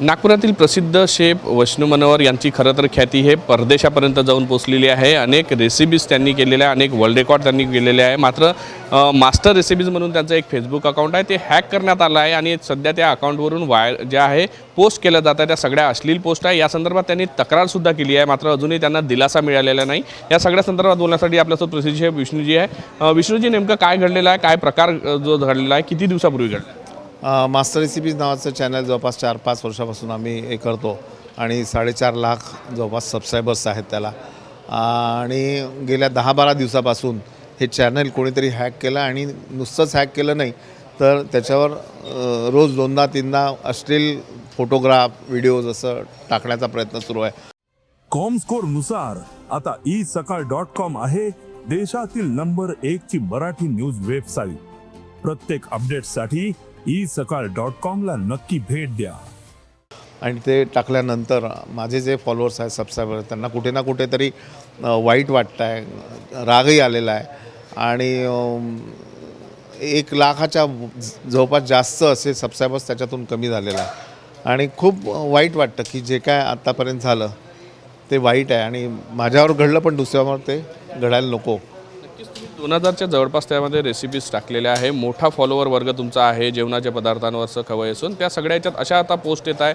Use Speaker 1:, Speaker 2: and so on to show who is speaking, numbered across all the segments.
Speaker 1: नागपुरातील प्रसिद्ध शेफ वैष्णू मनोहर यांची खरं तर ख्याती हे परदेशापर्यंत जाऊन पोचलेली आहे. अनेक रेसिपीज त्यांनी केलेल्या आहे अनेक वर्ल्ड रेकॉर्ड त्यांनी केलेले आहे. मात्र मास्टर रेसिपीज म्हणून त्यांचं एक फेसबुक अकाउंट आहे ते हॅक करण्यात आलं आहे आणि सध्या त्या अकाउंटवरून वायर जे आहे पोस्ट केल्या जात आहे. त्या सगळ्या अश्लील पोस्ट आहे. या संदर्भात त्यांनी तक्रारसुद्धा केली आहे. मात्र अजूनही त्यांना दिलासा मिळालेला नाही. या सगळ्या संदर्भात बोलण्यासाठी आपल्यासोबत प्रसिद्ध शेफ विष्णूजी आहे. विष्णूजी नेमकं काय घडलेलं आहे? काय प्रकार जो घडलेला आहे? किती दिवसापूर्वी घडला?
Speaker 2: मास्टर रेसिपीज नावाचं चॅनल जवळपास चार पाच वर्षापासून आम्ही हे करतो आणि साडेचार लाख जवळपास सबस्क्रायबर्स आहेत त्याला. आणि गेल्या दहा बारा दिवसापासून हे चॅनल कोणीतरी हॅक केलं आणि नुसतंच हॅक केलं नाही तर त्याच्यावर रोज दोनदा तीनदा अश्लील फोटोग्राफ व्हिडिओज असं टाकण्याचा प्रयत्न सुरू आहे.
Speaker 3: कॉमस्कोरनुसार आता ई सकाळ डॉट कॉम आहे देशातील नंबर एक ची मराठी न्यूज वेबसाईट प्रत्येक अपडेटसाठी ई सकाळ डॉट कॉमला नक्की भेट द्या.
Speaker 2: आणि ते टाकल्यानंतर माझे जे फॉलोअर्स आहेत सबस्क्रायबर त्यांना कुठे ना कुठेतरी वाईट वाटतं आहे रागही आलेला आहे. आणि एक लाखाच्या जवळपास जास्त असे सबस्क्रायबर्स त्याच्यातून कमी झालेला आहे आणि खूप वाईट वाटतं की जे काय आत्तापर्यंत झालं ते वाईट आहे. आणि माझ्यावर घडलं पण दुसऱ्यावर ते घडायला नको.
Speaker 1: दोन हजारच्या जवळपास त्यामध्ये रेसिपीज टाकलेल्या आहे. मोठा फॉलोवर वर्ग तुमचा आहे जेवणाच्या पदार्थांवरचं खवय असून त्या सगळ्या याच्यात अशा आता पोस्ट येत आहे.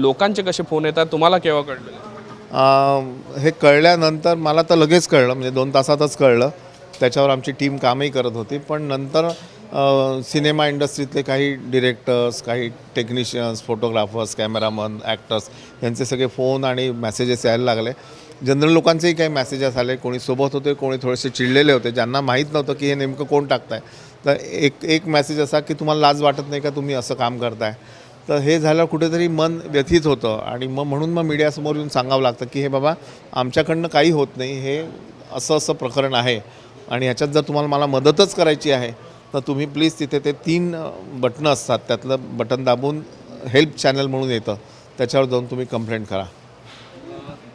Speaker 1: लोकांचे कसे फोन येतात तुम्हाला केव्हा कळलं?
Speaker 2: हे कळल्यानंतर मला तर लगेच कळलं म्हणजे दोन तासातच कळलं. त्याच्यावर आमची टीम कामही करत होती पण नंतर सिनेमा इंडस्ट्रीतले काही डिरेक्टर्स काही टेक्निशियन्स फोटोग्राफर्स कॅमेरामन ॲक्टर्स यांचे सगळे फोन आणि मेसेजेस यायला लागले. जनरल लोकांचेही काही मेसेजेस आले. कोणी सोबत होते कोणी थोडेसे चिडलेले होते. ज्यांना माहीत नव्हतं की हे नेमकं कोण टाकताय. तर एक एक मेसेज असा की तुम्हाला लाज वाटत नाही का तुम्ही असं काम करताय? तर हे झालं कुठेतरी मन व्यथित होतं. आणि मग म्हणून मग मीडियासमोर येऊन सांगावं लागतं की हे बाबा आमच्याकडनं काही होत नाही. हे असं असं प्रकरण आहे. आणि ह्याच्यात जर तुम्हाला मला मदतच करायची आहे तर तुम्ही प्लीज तिथे ते तीन बटणं असतात. त्यातलं बटन दाबून हेल्प चॅनल म्हणून येतं. त्याच्यावर जाऊन तुम्ही कंप्लेंट करा.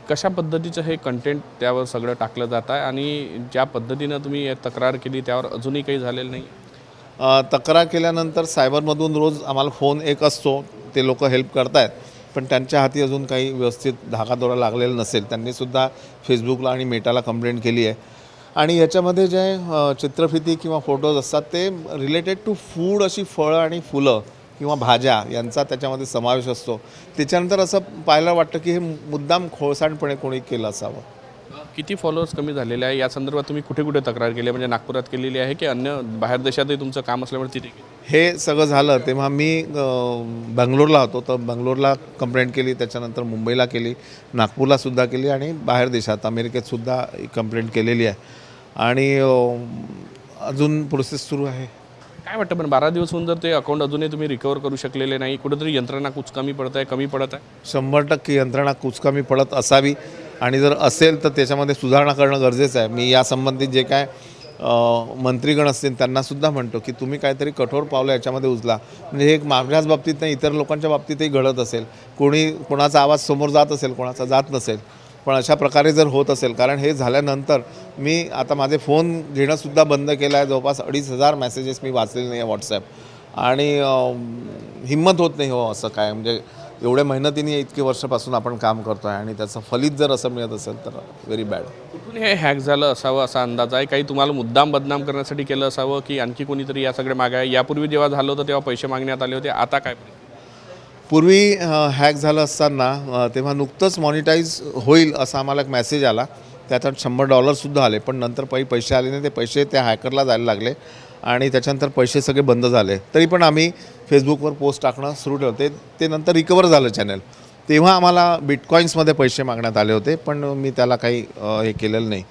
Speaker 1: कशा पद्धतीचं हे कंटेंट त्यावर सगळं टाकलं जात आहे आणि ज्या पद्धतीनं तुम्ही तक्रार केली त्यावर अजूनही काही झालेलं नाही?
Speaker 2: तक्रार केल्यानंतर सायबरमधून रोज आम्हाला फोन एक असतो ते लोक हेल्प करतायत पण त्यांच्या हाती अजून काही व्यवस्थित धागादोरा लागलेला नसेल. त्यांनीसुद्धा फेसबुकला आणि मेटाला कंप्लेंट केली आहे. आणि याच्यामध्ये जे चित्रफिती किंवा फोटोज असतात ते रिलेटेड टू फूड अशी फळं आणि फुलं किंवा भाज्या यांचा त्याच्यामध्ये समावेश असतो. त्याच्यानंतर असं पाहायला वाटतं की हे मुद्दाम खोळसाणपणे कोणी केलं असावं.
Speaker 1: किती फॉलोअर्स कमी झालेले आहे? या संदर्भात तुम्ही कुठे कुठे तक्रार केली आहे? म्हणजे नागपुरात केलेली आहे की अन्य बाहेर देशातही तुमचं काम असल्यामुळे तिथे?
Speaker 2: हे सगळं झालं तेव्हा मी बंगलोरला होतो. तर बंगलोरला कंप्लेंट केली त्याच्यानंतर मुंबईला केली नागपूरला सुद्धा केली आणि बाहेर देशात अमेरिकेत सुद्धा कंप्लेंट केलेली आहे. आणि अजून प्रोसेस सुरू आहे.
Speaker 1: काय वाटतं पण बारा दिवस होऊन जर ते अकाउंट अजूनही तुम्ही रिकवर करू शकलेले नाही कुठेतरी यंत्रणा कुछ कमी पडत आहे कमी पडत आहे?
Speaker 2: शंभर टक्के यंत्रणा कुचकामी पडत असावी. आणि जर असेल तर त्याच्यामध्ये सुधारणा करणं गरजेचं आहे. मी यासंबंधित जे काय मंत्रीगण असतील त्यांनासुद्धा म्हणतो की तुम्ही काहीतरी कठोर पावलं याच्यामध्ये उचला. म्हणजे हे एक माझ्याच बाबतीत नाही इतर लोकांच्या बाबतीतही घडत असेल. कोणी कोणाचा आवाज समोर जात असेल कोणाचा जात नसेल. पण अशा प्रकारे जर होत असेल कारण हे झाल्यानंतर मी आता माझे फोन घेणंसुद्धा बंद केलं आहे जवळपास अडीच हजार मेसेजेस मी वाचलेले नाही आहे व्हॉट्सॲप आणि हिंमत होत नाही हो असं काय. म्हणजे एवढ्या मेहनतीने इतके वर्षापासून आपण काम करतो आहे आणि त्याचं फलित जर असं मिळत असेल तर व्हेरी बॅड
Speaker 1: कुठून हे हॅक झालं असावं असा अंदाज आहे? काही तुम्हाला मुद्दाम बदनाम करण्यासाठी केलं असावं की आणखी कोणीतरी या सगळे मागाय? यापूर्वी जेव्हा झालं होतं तेव्हा पैसे मागण्यात आले होते. आता काय
Speaker 2: पूर्वी हॅक झालं असताना तेव्हा नुकतंच मॉनिटाईज होईल असा आम्हाला एक मेसेज आला. त्याच्यात शंभर डॉलरसुद्धा आले पण नंतर पै पैसे आले नाही ते पैसे त्या हॅकरला जायला लागले आणि त्याच्यानंतर पैसे सगळे बंद झाले. तरी पण आम्ही फेसबुकवर पोस्ट टाकणं सुरू ठेवलं. ते ते नंतर रिकवर झालं चॅनल तेव्हा आम्हाला बिटकॉईन्समध्ये पैसे मागण्यात आले होते पण मी त्याला काही हे केलेलं नाही.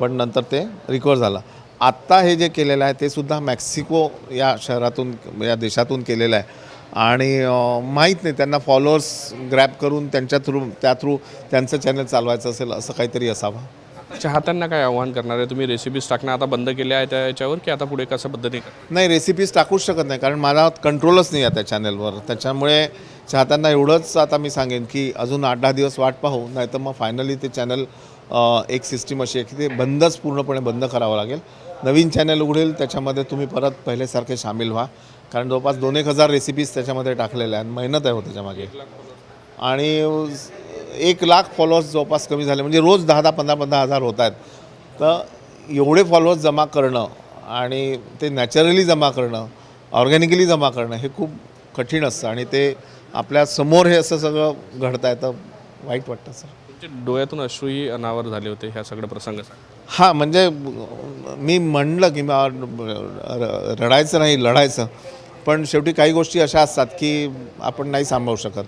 Speaker 2: पण नंतर ते रिकवर झालं. आत्ता हे जे केलेलं आहे ते सुद्धा मेक्सिको या शहरातून या देशातून केलेलं आहे. आणि माहीत नाही त्यांना फॉलोअर्स ग्रॅब करून त्यांच्या थ्रू त्या थ्रू त्यांचं चॅनल चालवायचं असेल असं काहीतरी असावं.
Speaker 1: चाहत्यांना काय आव्हान करणार आहे? तुम्ही रेसिपीज टाकणं आता बंद केल्या आहे त्याच्यावर की आता पुढे कसं पद्धतीने करणार?
Speaker 2: नाही रेसिपीज टाकूच शकत नाही कारण मला कंट्रोलच नाही आहे त्या चॅनलवर त्याच्यामुळे चाहत्यांना एवढंच आता मी सांगेन की अजून आठ दहा दिवस वाट पाहू नाही तर मग फायनली ते चॅनल एक सिस्टीम अशी आहे की ते बंदच पूर्णपणे बंद करावं लागेल. नवीन चॅनल उघडेल त्याच्यामध्ये तुम्ही परत पहिल्यासारखे सामील व्हा. कारण जवळपास दोन एक हजार रेसिपीज त्याच्यामध्ये टाकलेल्या आहेत. मेहनत आहे हो त्याच्यामागे आणि एक लाख फॉलोअर्स जवळपास कमी झाले. म्हणजे रोज दहा दहा पंधरा पंधरा हजार होत आहेत. तर एवढे फॉलोअर्स जमा करणं आणि ते नॅचरली जमा करणं ऑर्गॅनिकली जमा करणं हे खूप कठीण असतं. आणि ते आपल्यासमोर हे असं सगळं घडतं आहे तर वाईट वाटतं सर.
Speaker 1: डोळ्यातून अश्रूही अनावर झाले होते ह्या सगळ्या प्रसंगासाठी
Speaker 2: हां म्हणजे मी म्हणलं की रडायचं नाही लढायचं. पण शेवटी काही गोष्टी अशा असतात की आपण नाही सांभाळू शकत.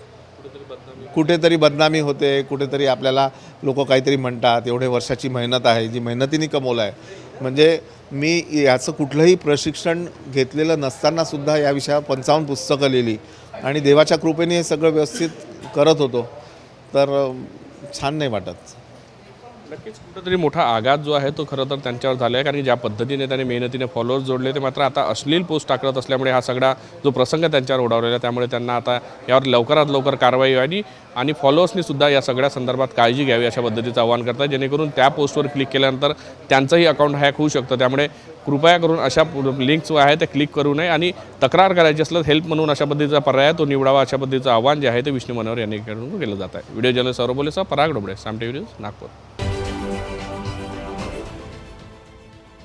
Speaker 2: कुठेतरी बदनामी होते कुठेतरी आपल्याला लोक काहीतरी म्हणतात एवढे वर्षाची मेहनत आहे जी मेहनतीने कमवलं आहे म्हणजे मी याचं कुठलंही प्रशिक्षण घेतलेलं नसतानासुद्धा या विषयावर पंचावन्न पुस्तकं लिहिली. आणि देवाच्या कृपेने हे सगळं व्यवस्थित करत होतो. तर छान नाही वाटत.
Speaker 1: नक्कीच कुठंतरी मोठा आघात जो आहे तो खरं तर त्यांच्यावर झाला आहे कारण ज्या पद्धतीने त्यांनी मेहनतीने फॉलोअर्स जोडले ते मात्र आता अश्लील पोस्ट टाकत असल्यामुळे हा सगळा जो प्रसंग त्यांच्यावर ओढावलेला आहे त्यामुळे त्यांना आता यावर लवकरात लवकर कारवाई व्हावी आणि फॉलोअर्सनी सुद्धा या सगळ्या संदर्भात काळजी घ्यावी अशा पद्धतीचं आवाहन करतात जेणेकरून त्या पोस्टवर क्लिक केल्यानंतर त्यांचंही अकाउंट हॅक होऊ शकतं. त्यामुळे कृपया करून अशा लिंक्स आहे ते क्लिक करू नये आणि तक्रार करायची असलं हेल्प म्हणून अशा पद्धतीचा पर्याय तो निवडावा अशा पद्धतीचं आव्हान जे आहे ते विष्णू मनोहर यांनी केलं जात आहे. व्हिडिओ जर्नल सौरभ बोलेसा पराग डोबळे साम टी नागपूर.